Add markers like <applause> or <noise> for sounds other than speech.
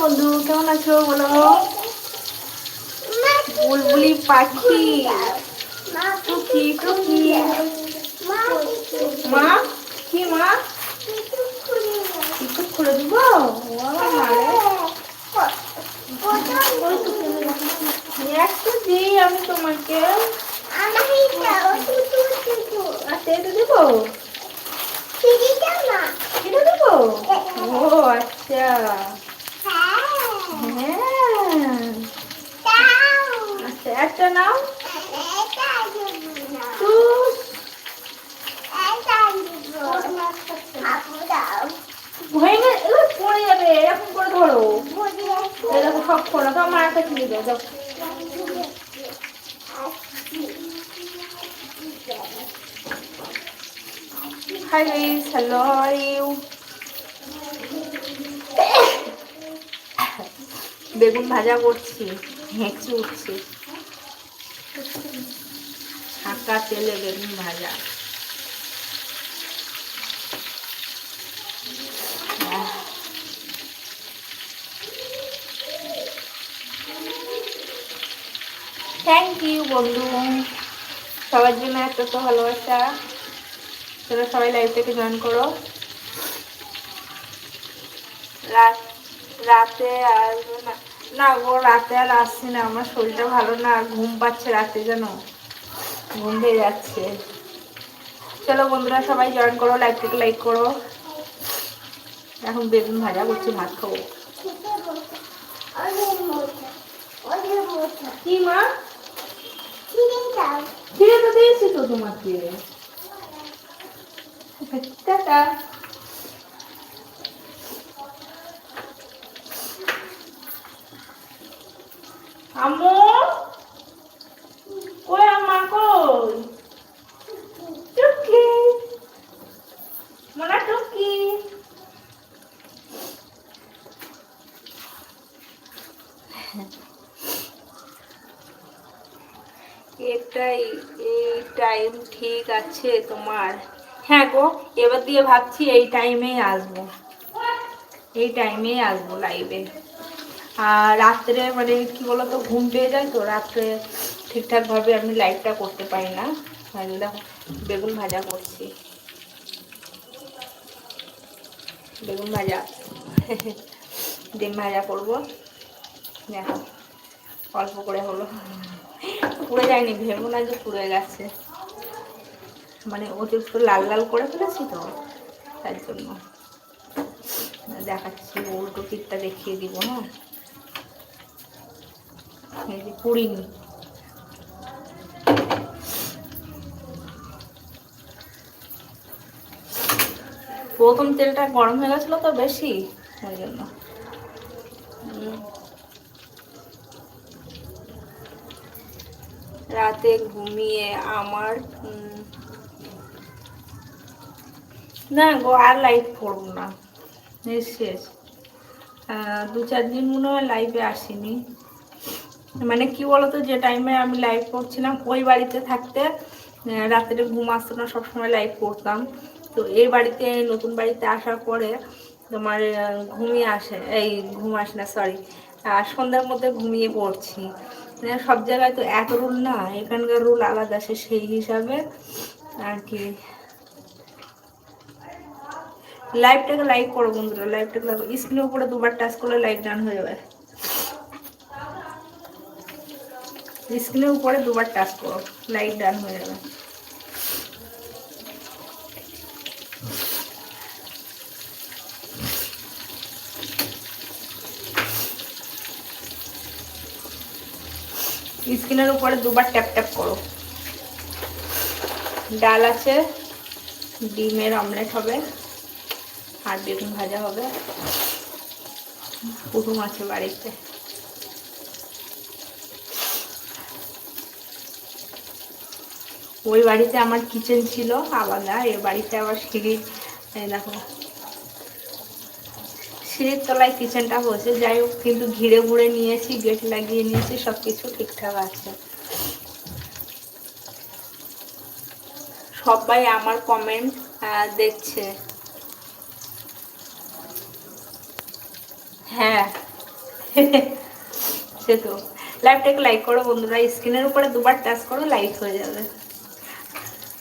বন্ধু, কেমন আছো বলো? বুলবুলি পাখি। টুকি টুকি। মা, কি মা? একটু খুলে দিব? একটু দিই আমি তোমাকে। আচ্ছা এটা দেবো? ও আচ্ছা হ্যাঁ আচ্ছা একটা নাও পড়ে যাবে এরকম করে ধরো দেখো সব ফোনা তো আমার একটা কিনে দাও। Hi guys, hello, how are you? বেগুন ভাজা করছি হেঁচি উঠছে ছাঁকা তেলে বেগুন ভাজা। থ্যাংক ইউ বন্ধু। সবার জন্য এত তো ভালোবাসা। তোরা সবাই লাইভ থেকে জয়েন করো। রাত রাতে আসব না না গো রাতে আর আসছি না। আমার শরীরটা ভালো না। ঘুম পাচ্ছে রাতে যেন। ঘুম পেয়ে যাচ্ছে। চলো বন্ধুরা সবাই জয়েন করো লাইক থেকে লাইক করো। এখন বেগুন ভাজা করছি ভাত খাব। কি মা? ফিরে তো দিয়েছি তো তোমাকে। টাটা। আম্মু? কই আম্মা, কই? টুকি। মোনা টুকি। এটাই, এই টাইম ঠিক আছে তোমার। হ্যাঁ গো, এবার দিয়ে ভাবছি এই টাইমেই আসব। এই টাইমেই আসব লাইভে আর রাত্রে মানে কি বলতো, ঘুম পেয়ে যায় তো, রাত্রে ঠিকঠাকভাবে আমি লাইটটা করতে পারি না। দেখো, বেগুন ভাজা করছি। বেগুন ভাজা। ডিম ভাজা করব। দেখো, অল্প করে হলো। পুড়ে যায়নি, ভেবো না যে পুড়ে গেছে। মানে অতিরিক্ত লাল লাল করে ফেলেছি তো, তার জন্য। দেখাচ্ছি উল্টো পিঠটা দেখিয়ে দিব হ্যাঁ প্রথম তেলটা গরম হয়ে গেছিল তো বেশি, ওই জন্য। রাতে ঘুমিয়ে আমার না গো, আর লাইভ করব না। শেষ। দু চার দিন মনে হয় লাইভে আসিনি। মানে কি বলতো, যে টাইমে আমি লাইভ করছিলাম, ওই বাড়িতে থাকতে রাত্রে ঘুম আসতো না, সবসময় লাইভ করতাম। তো এই বাড়িতে, নতুন বাড়িতে আসার পরে তোমার ঘুমিয়ে আসে, এই ঘুম আসে না সরি সন্ধ্যার মধ্যে ঘুমিয়ে পড়ছি। মানে সব জায়গায় তো এক রুল না, এখানকার রুল আলাদা, সে সেই হিসাবে আর কি। লাইভটাকে লাইক করো বন্ধুরা লাইভটাকে লাইক স্ক্রিনের উপরে দুবার টাচ করলে লাইভ ডান হয়ে যাবে। স্ক্রিনের উপরে দুবার টাচ করো, লাইট ডান হয়ে যাবে। স্ক্রিনের উপরে দুবার ট্যাপ ট্যাপ করো। ডাল আছে, ডিমের অমলেট হবে, আর বেগুন ভাজা হবে। কুটুম আছে বাড়িতে। ওই বাড়িতে আমার কিচেন ছিল আলাদা এ বাড়িতে আবার সিঁড়ি দেখো। সিঁড়ির তলায় কিচেনটা হয়েছে, যাই হোক, কিন্তু ঘিরে ঘুরে নিয়েছি গেট লাগিয়ে নিয়েছি সব কিছু ঠিকঠাক আছে। সবাই আমার কমেন্ট দেখছে। হ্যাঁ। <laughs> সে তো। লাইভটাকে লাইক করো বন্ধুরা স্ক্রিনের উপরে দুবার টাচ করো লাইক হয়ে যাবে।